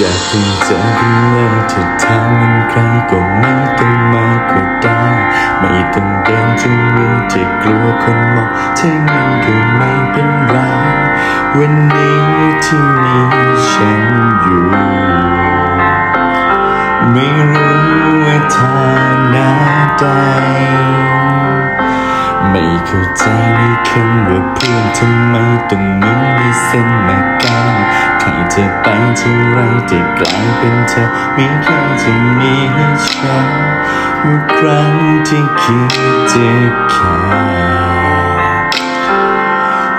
อยากให้เจอกันเลยถ้าทางมันไกลก็ไม่ต้องมาก็ได้ ไม่ต้องเดินจนมือที่กลัวคนมองถ้างั้นก็ไม่เป็นไรวันนี้ที่มีฉันอยู่ ไม่รู้ว่าทางหน้าใด ไม่เข้าใจในคำว่าเพื่อนทำไมต้องมีมีเส้นมากันใครจะไปเท่าไรจะกลายเป็นเธอไม่เคยจะมีให้ฉันว่าครั้งที่คิดจะแค่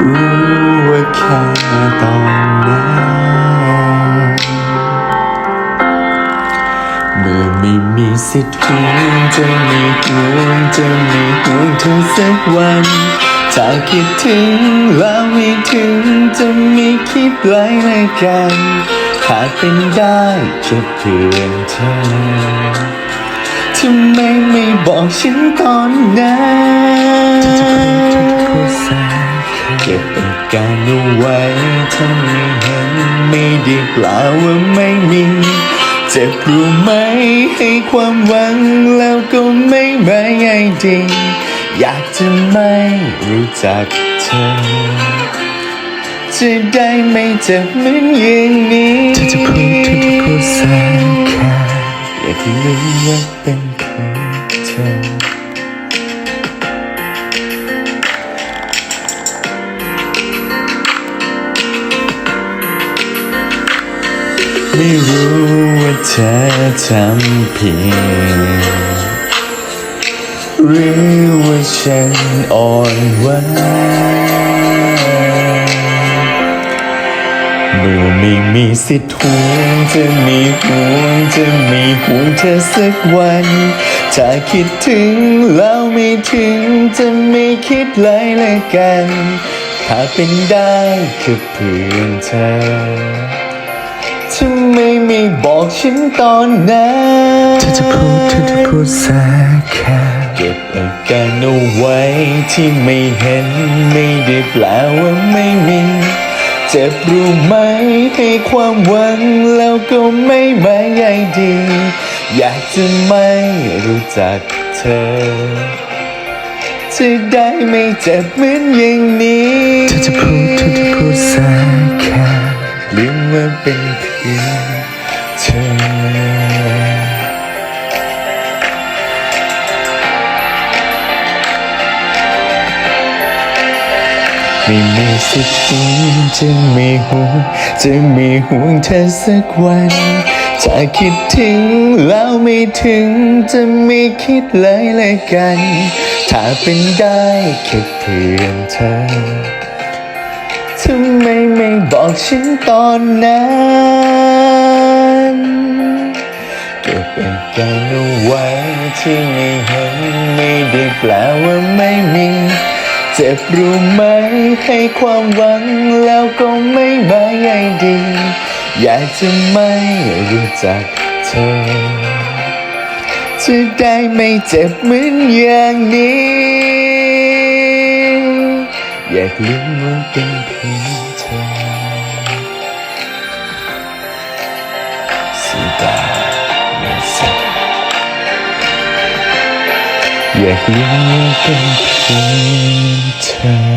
รู้ว่าแค่ตอนนั้น สิทธิ์ห่จะมีห่วงจะมีห่วงเธอสักวันถ้าคิดถึงแล้วไม่ถึงจะมีคิดไว้เลยกันหากเป็นได้แค่เพื่อนเธอทำไมไม่บอกฉันตอนนั้นเก็บอาการเอาไว้ถ้าไม่เห็นไม่ได้เปล่าว่าไม่มี เจ็บรู้ไหมให้ความหวังแล้วก็ไม่ไม่ใยดีอยากจะไม่รู้จักเธอ จะได้ไม่เจ็บเหมือนอย่างนี้เธอจะพูดเธอจะพูดแสนแค่อยากให้รู้ว่าเป็นของเธอ ไม่รู้ว่าเธอทำผิดหรือว่าฉันอ่อนไหวเมื่อไม่มีสิทธิ์หวงจะมีห่วงจะมีห่วงเธอสักวันถ้าคิดถึงแล้วไม่ถึงจะไม่คิดเลยลยกัน ถ้าเป็นได้แค่เพื่อนเธอ ทำไมไม่บอกฉันตอนนั้นเธอจะพูดเธอจะพูดแสนแค่เก็บอาการเอาไว้ที่ไม่เห็นไม่ได้แปลว่าไม่มีเจ็บรู้ไหมให้ความหวังแล้วก็ไม่ม่ใยดี อยากจะไม่รู้จักเธอจะได้ไม่เจ็บเหมือนอย่างนี้ เธอจะพูดเธอจะพูดสนแค่ลืม ว่าเป็นเพียงเธอไม่มีสิทธิ์จะมีห่วงจะมีห่วงเธอสักวัน ถ้าคิดถึงแล้วไม่ถึงจะไม่คิดเลยเลยกัน ถ้าเป็นได้แค่เพื่อนเธอ ทำไมไม่บอกฉันตอนนั้นเก็บอาการเอาไว้ที่ไม่เห็นไม่ได้แปลว่าไม่มีเจ็บรู้ไหมให้ความหวังแล้วก็ไม่มาใยดี อยากจะไม่รู้จักเธอ จะได้ไม่เจ็บเหมือนอย่างนี้ อยากลืมว่าเป็นเพียงเธอสีตาไม่สักอยากลืมว่าเป็นเพียงเธอ